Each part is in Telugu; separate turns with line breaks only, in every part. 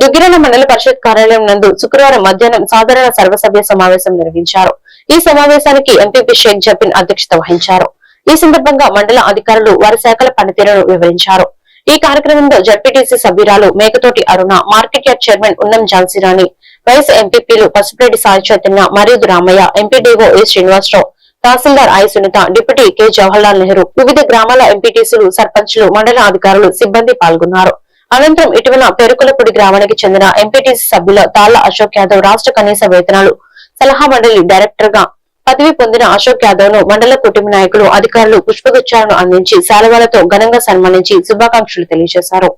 దుగ్గిరాల మండల పరిషత్ కార్యాలయం నందు శుక్రవారం మధ్యాహ్నం సాధారణ సర్వసభ్య సమావేశం నిర్వహించారు. ఈ సమావేశానికి ఎంపీపీ షేక్ జబిన్ అధ్యక్షత వహించారు. ఈ సందర్భంగా మండల అధికారులు వారి శాఖల పనితీరును వివరించారు. ఈ కార్యక్రమంలో జడ్పీటీసీ సభ్యురాలు Mekathoti Aruna market yard chairman Unnam Jhansirani vice ఎంపీపీలు పసుపురెడ్డి సాయి చైతన్య మరియు Ramaiah MPDO A Srinivasarao tahsildar I Sunitha deputy K Jawaharlal Nehru వివిధ గ్రామాల ఎంపీటీసీలు సర్పంచ్లు మండల అధికారులు సిబ్బంది పాల్గొన్నారు. అనంతరం ఇటీవల పెరుకులపూడి గ్రామానికి చెందిన ఎంపీటీసీ సభ్యుల తాళ్ళ అశోక్ యాదవ్ రాష్ట్ర కనీస వేతనాలు సలహా మండలి డైరెక్టర్గా పదవి పొందిన అశోక్ యాదవ్ను మండల కుటుంబ నాయకులు అధికారులు పుష్పగుచ్చాలను అందించి శాలువాలతో ఘనంగా సన్మానించి శుభాకాంక్షలు తెలియజేశారు.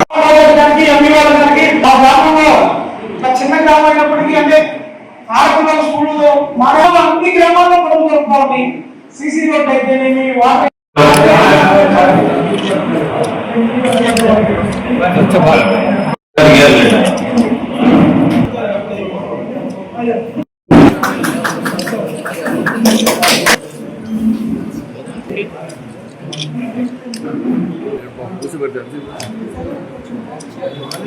అన్ని వాళ్ళందరికీ మా గ్రామంలో ఒక చిన్న గ్రామం అయినప్పటికీ అంటే ఆడపిల్లల స్కూళ్ళు మానవ అన్ని గ్రామాల్లో మనం జరుపుకోవాలి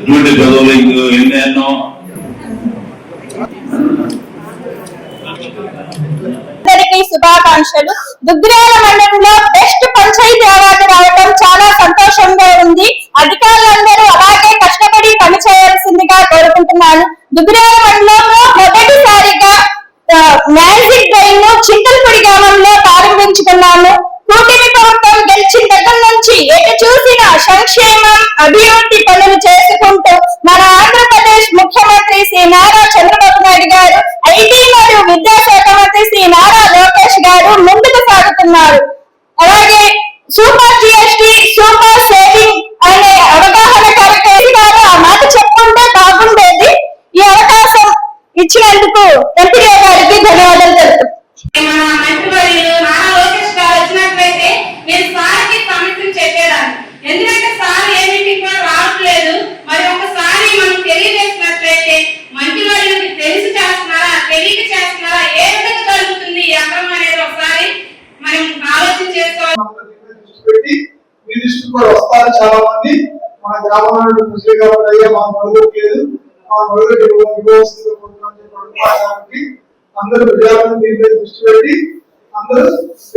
ఇటువంటి చదువులు ఇంకో ఎన్నెన్నో
అందరికీ శుభాకాంక్షలు. దుగ్గిరాల మండలంలో బెస్ట్ పంచాయతీ అవార్డు రావడం చాలా సంతోషంగా ఉంది. అధికారులందరూ నుంచి ఎటు చూసిన సంక్షేమం అభివృద్ధి పనులు చేసుకుంటూ మన ఆంధ్రప్రదేశ్ ముఖ్యమంత్రి శ్రీ నారా చంద్రబాబు నాయుడు గారు ఐటీ మరియు విద్యాశాఖ మంత్రి శ్రీ నారా లోకేష్ గారు ముందుకు సాగుతున్నారు. అలాగే సూపర్ జిఎస్టి సూపర్ సేవింగ్ అనే అవగాహన కార్యక్రమం గారు ఆ మాట చెప్పుకుంటే బాగుండేది. ఈ అవకాశం ఇచ్చినందుకు ఎంపీ గారికి ధన్యవాదాలు తెలుపుతున్నాను
పెట్టి మీ దృష్టికి కూడా వస్తారు చాలా మంది మన గ్రామంలో కృషి కాబట్టి మా మరుగుడు మా మరుగుడు ఇవ్వవలసిందిగా అందరూ విద్యార్థులు దీని మీద దృష్టి పెట్టి అందరూ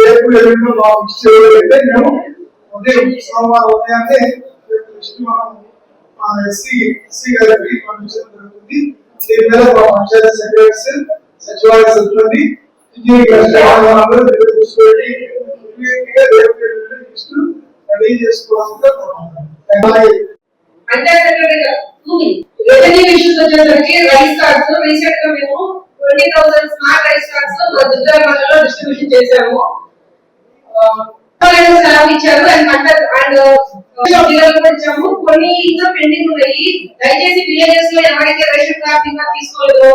రేపు ఎల్లుండి మా మేము ఉదయం సోమవారం ఉదయాన్నే దృష్టి మనం మా ఎస్సీ ఎస్సీ గారికి పంపించడం జరుగుతుంది దీని మీద మా పంచాయతీ సెక్రటరీ సచివాలయ సిబ్బంది ఇంజనీరింగ్ దృష్టి పెట్టి
అంటే రెవెన్యూ ఇష్యూస్ వచ్చేసరికి రైస్ కార్డ్స్ రీసెంట్గా మేము twenty thousand smart rice cards మా దుర్గా మండలంలో డిస్ట్రిబ్యూషన్ చేశాము ఇచ్చారు అండ్ అండ్ ఇచ్చాము కొన్ని ఇంకా పెండింగ్ ఉన్నాయి దయచేసి విలేజెస్లో ఎవరైతే రేషన్ కార్డ్ ఇంకా తీసుకోలేదో